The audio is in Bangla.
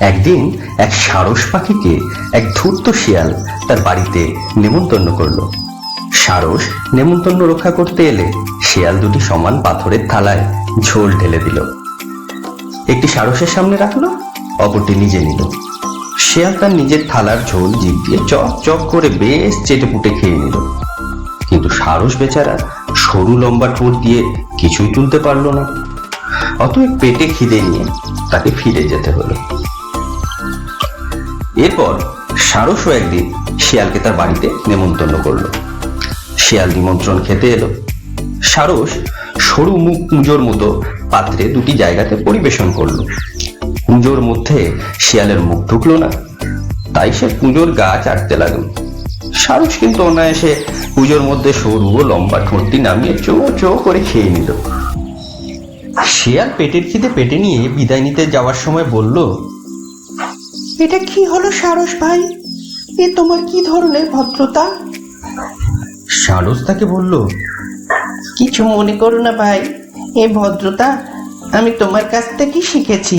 একদিন এক সারস পাখিকে এক ধূর্ত শিয়াল তার বাড়িতে নেমন্তন্ন করল। সারস নেমন্তন্ন রক্ষা করতে এলে শিয়াল দুটি সমান পাথরের থালায় ঝোল ঢেলে দিল। একটি সারসের সামনে রাখল, অপরটি নিজে নিল। শিয়াল তার নিজের থালার ঝোল জিভ দিয়ে চক চক করে বেশ চেটে পুটে খেয়ে নিল। কিন্তু সারস বেচারা সরু লম্বা ঠোঁট দিয়ে কিছুই তুলতে পারল না। অতএব পেটে খিদে নিয়ে তাকে ফিরে যেতে হলো। এরপর সারসও একদিন শিয়ালকে তার বাড়িতে নেমন্তন্ন করল। শিয়াল নিমন্ত্রণ খেতে এলো। সারস সরু মুখ কুঁজোর মতো পাত্রে দুটি জায়গাতে পরিবেশন করল। কুঁজোর মধ্যে শিয়ালের মুখ ঢুকলো না, তাই সে কুঁজোর গা চাটতে লাগল। সারস কিন্তু অনায়াসে পুজোর মধ্যে সরু ও লম্বা ঠোঁটটি নামিয়ে চো চো করে খেয়ে নিল। শিয়াল পেটের খিদে পেটে নিয়ে বিদায় নিতে যাওয়ার সময় বলল এটা কি হলো সারস ভাই? এ তোমার কি ধরনের ভদ্রতা? সারস তাকে বলল, কিছু মনে করো না ভাই, এ ভদ্রতা আমি তোমার কাছ থেকে শিখেছি।